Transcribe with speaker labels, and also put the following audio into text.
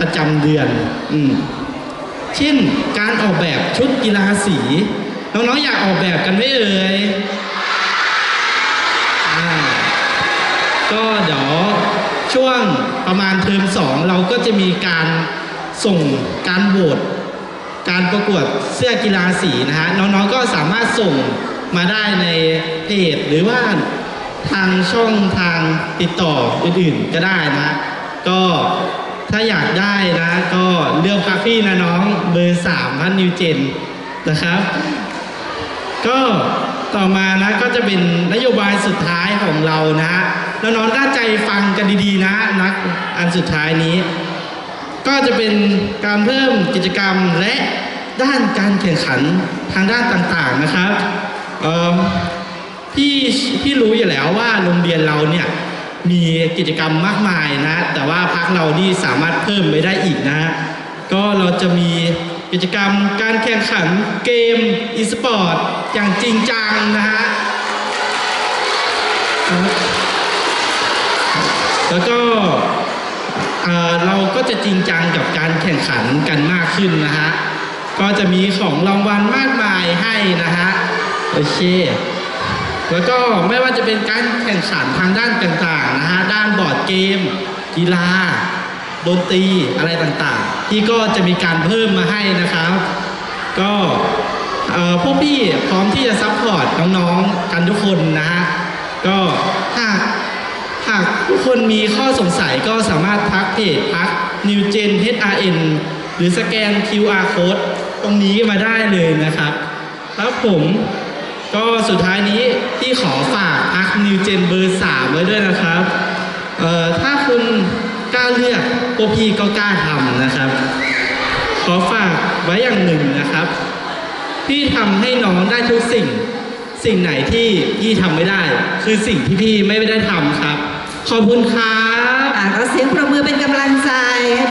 Speaker 1: ประจำเดือน อืมเช่นการออกแบบชุดกีฬาสี น้องๆอยากออกแบบกันไหมเอ่ยก็เดี๋ยวช่วงประมาณเทอมสองเราก็จะมีการส่งการโหวตการประกวดเสื้อกีฬาสีนะฮะน้องๆก็สามารถส่งมาได้ในเพจหรือว่าทางช่องทางติดต่ออื่นๆก็ได้นะ ก็ ถ้าอยากได้นะก็เลือกพักพี่นะน้องเบอร์สามพันนิวเจนนะครับ ก็ต่อมานะก็จะเป็นนโยบายสุดท้ายของเรานะฮะแล้วน้องตั้งใจฟังกันดีๆนะนักอันสุดท้ายนี้ ก็จะเป็นการเพิ่มกิจกรรมและด้านการแข่งขันทางด้านต่างๆนะครับพี่พี่รู้อยู่แล้วว่าโรงเรียนเราเนี่ย มีกิจกรรมมากมายนะ แต่ว่าพักเรานี่สามารถเพิ่มไปได้อีกนะ ก็เราจะมีกิจกรรมการแข่งขันเกมอีสปอร์ตอย่างจริงจังนะฮะแล้วก็เราก็จะจริงจังกับการแข่งขันกันมากขึ้นนะฮะ ก็จะมีของรางวัลมากมายให้นะฮะ โอเค แล้วก็ไม่ว่าจะเป็นการแข่งขันทางด้านต่างๆนะฮะด้านบอร์ดเกม กีฬาดนตรีอะไรต่างๆ ที่ก็จะมีการเพิ่มมาให้นะครับ ก็พวกพี่พร้อมที่จะซัพพอร์ตน้องๆกันทุกคนนะฮะก็หากหากทุกคนมีข้อสงสัยก็สามารถทักเพจพัก New Gen HRN หรือสแกน QR Code ตรงนี้มาได้เลยนะครับ ครับผม ก็สุดท้ายนี้ที่ขอฝากพัก New Gen เบอร์3ไว้ด้วยนะครับเอ่อถ้าคุณกล้าเลือกพวกพี่ก็กล้าทำนะครับ ขอฝากไว้อย่างหนึ่งนะครับ พี่ทำให้น้องได้ทุกสิ่ง สิ่งไหนที่พี่ทำไม่ได้ คือสิ่งที่พี่ไม่ได้ทำครับ ขอบคุณครับ
Speaker 2: อะก็เสียงประมือเป็นกำลังใจ